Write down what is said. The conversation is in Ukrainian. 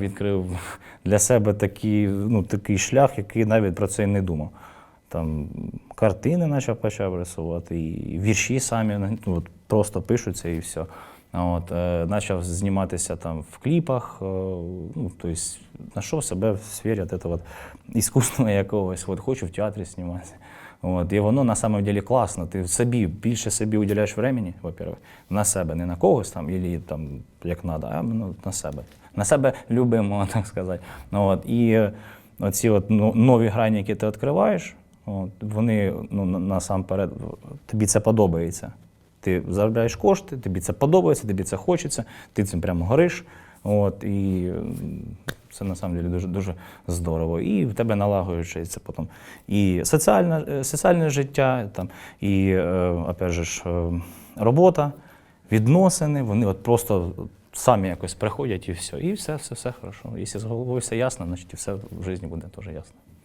відкрив для себе такий, ну, такий шлях, який навіть про це і не думав. Там картини почав почав рисувати, і вірші самі ну, от, просто пишуться і все. От, е, почав зніматися там в кліпах, е, ну, тобто знайшов себе в сфері от от іскусного якогось, от, хочу в театрі зніматися. От, і воно на самом деле класно. Ти собі більше собі уділяєш времени, во-первых, на себе, не на когось там, і там як треба, а ну, на себе. На себе любимо, так сказати. От, і оці от ну, нові грані, які ти відкриваєш, от, вони ну, насамперед тобі це подобається. Ти заробляєш кошти, тобі це подобається, тобі це хочеться, ти цим прямо гориш. От, і це на самом деле дуже, дуже здорово. І в тебе налагоджується потім і соціальне, соціальне життя, там, і е, опять же, ж, е, робота, відносини, вони от просто самі якось приходять і все. І все, все, все хорошо. Якщо з головою все ясно, значить і все в житті буде теж ясно.